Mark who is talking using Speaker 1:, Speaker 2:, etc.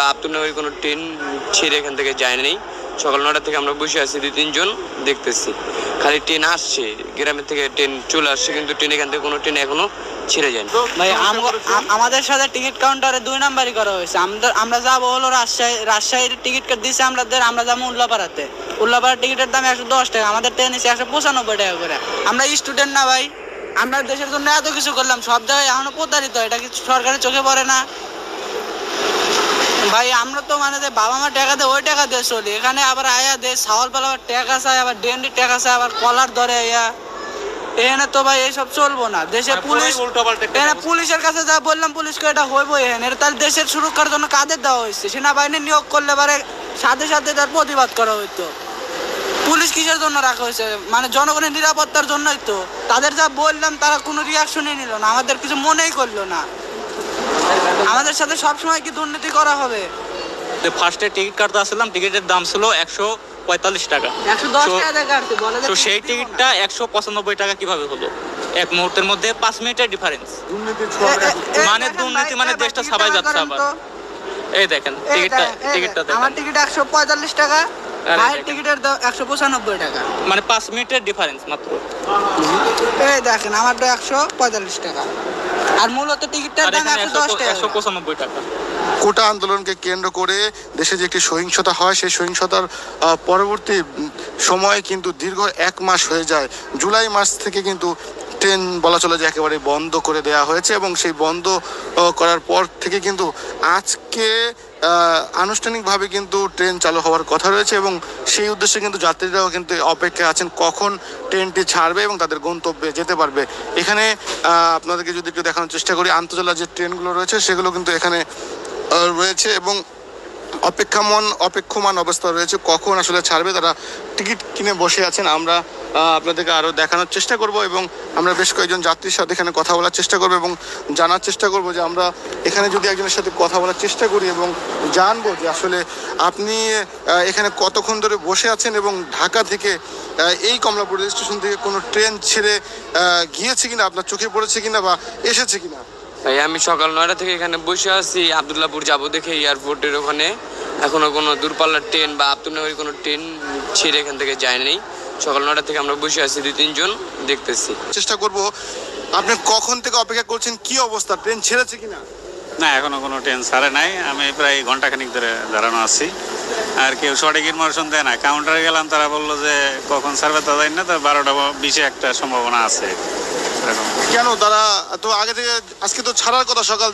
Speaker 1: বা আপ্তুনগরী কোনো ট্রেন ছেড়ে এখান থেকে যায় নাই। সকাল নটা থেকে আমরা বসে আছি, দুই, তিনজন দেখতেছি। খালি ট্রেন আসছে, গ্রামের থেকে ট্রেন চলে আসছে, কিন্তু ট্রেন এখান থেকে কোনো ট্রেন এখনও ছেড়ে যায়নি।
Speaker 2: ভাই আমাদের সাথে টিকিট কাউন্টারে দুই নাম্বারই করা হয়েছে। আমাদের আমরা যাব হলো রাজশাহী, রাজশাহীর টিকিট কেটে দিচ্ছে আমাদের, আমরা যাব উল্লাপাড়াতে। উল্লাপাড়ার টিকিটের দাম একশো দশ টাকা, আমাদের ট্রেন নিচ্ছে একশো পঁচানব্বই টাকা করে। আমরা স্টুডেন্ট না ভাই, আমরা দেশের জন্য এত কিছু করলাম, সব জায়গায় এখনও প্রতারিত, এটা কি সরকারের চোখে পড়ে না? ভাই আমরা তো মানে যে বাবা মা টাকা দেয় ওই টাকা দিয়ে চলি। এখানে আবার আয়া দে ছাওয়াল পালা আবার টাকা চায় আবার ডেন্ডি টাকা চায় আবার কলার ধরে আয়া। এখানে তো ভাই এইসব চলবো না। দেশের পুলিশ এখানে পুলিশের কাছে যা বললাম পুলিশকে এটা হইবো এখানে। তার দেশের সুরক্ষার জন্য কাদের দেওয়া হয়েছে? সেনাবাহিনী নিয়োগ করলে পারে সাথে সাথে তার প্রতিবাদ করা হইতো। পুলিশ কিসের জন্য রাখা হয়েছে? মানে জনগণের নিরাপত্তার জন্যই তো। তাদের যা বললাম তারা কোনো রিয়াকশনই নিল না। আমাদের কিছু মনেই করল না। আমাদের সাথে সবসময় কি দুর্নীতি করা হবে?
Speaker 3: ফার্স্টে টিকিট কাটতে আসলাম টিকিটের দাম ছিল একশো পঁয়তাল্লিশ টাকা। তো সেই টিকিটটা একশো পঁচানব্বই টাকা কীভাবে হলো? এক মুহূর্তের মধ্যে পাঁচ মিনিটের ডিফারেন্স মানে দুর্নীতি মানে দেশটা ছাপাই যাচ্ছে আবার। এই দেখেন টিকিটটা টিকিটটা
Speaker 2: দেখেন, আমার টিকিট একশো পঁয়তাল্লিশ টাকা।
Speaker 3: আরে
Speaker 2: টিকিটের দাম একশো পঁচানব্বই টাকা।
Speaker 3: মানে পাঁচ মিনিটের ডিফারেন্স মাত্র।
Speaker 2: এই দেখেন আমারটা একশো পঁয়তাল্লিশ টাকা। আর মূলত টিকিটটার দাম একশো দশ টাকা।
Speaker 3: একশো পঁচানব্বই টাকা।
Speaker 4: কোটা আন্দোলনকে কেন্দ্র করে দেশে যে একটি সহিংসতা হয় সেই সহিংসতার আহ, পরবর্তী সময়ে কিন্তু দীর্ঘ এক মাস হয়ে যায়। জুলাই মাস থেকে কিন্তু ট্রেন বলা চলে যে একেবারে বন্ধ করে দেওয়া হয়েছে এবং সেই বন্ধ করার পর থেকে কিন্তু আজকে আনুষ্ঠানিকভাবে কিন্তু ট্রেন চালু হওয়ার কথা রয়েছে এবং সেই উদ্দেশ্যে কিন্তু যাত্রীরাও কিন্তু অপেক্ষায় আছেন কখন ট্রেনটি ছাড়বে এবং তাদের গন্তব্যে যেতে পারবে। এখানে আপনাদেরকে যদি একটু দেখানোর চেষ্টা করি, আন্তজেলা যে ট্রেনগুলো রয়েছে সেগুলো কিন্তু এখানে রয়েছে এবং অপেক্ষামন, অপেক্ষমান অবস্থা রয়েছে। কখন আসলে ছাড়বে? তারা টিকিট কিনে বসে আছেন। আমরা আপনাদেরকে আরও দেখানোর চেষ্টা করব এবং আমরা বেশ কয়েকজন যাত্রীর সাথে এখানে কথা বলার চেষ্টা করব এবং জানার চেষ্টা করব যে আমরা এখানে যদি একজনের সাথে কথা বলার চেষ্টা করি এবং জানব যে আসলে আপনি এখানে কতক্ষণ ধরে বসে আছেন এবং ঢাকা থেকে এই কমলাপুর রেল স্টেশন থেকে কোনো ট্রেন ছেড়ে গিয়েছে কিনা, আপনার চোখে পড়েছে কিনা বা এসেছে কিনা?
Speaker 1: ভাই আমি সকাল নয়টা থেকে এখানে বসে আছি। আবদুল্লাপুর যাব দেখে এয়ারপোর্টের ওখানে। এখনও কোনো দূরপাল্লার ট্রেন বা আবদুল্লাপুরের কোনো ট্রেন ছেড়ে এখান থেকে যায়নি সকাল নয়টা থেকে আমরা বসে আছি দুই তিনজন দেখতেছি।
Speaker 4: চেষ্টা করব আপনি কখন থেকে অপেক্ষা করছেন? কি অবস্থা? ট্রেন ছেড়েছে কিনা?
Speaker 5: না এখনও কোনো ট্রেন ছাড়ে নাই। আমি প্রায় ঘন্টাখানিক ধরে দাঁড়ানো আছি। আর কেউ সঠিক ইনফরমেশন দেয় না। কাউন্টারে গেলাম তারা বলল যে কখন ছাড়বে তা জানি না। তো বারোটা বিশে একটা সম্ভাবনা আছে।
Speaker 4: কেন? তারা তো আগে থেকে আজকে তো ছাড়ার কথা সকাল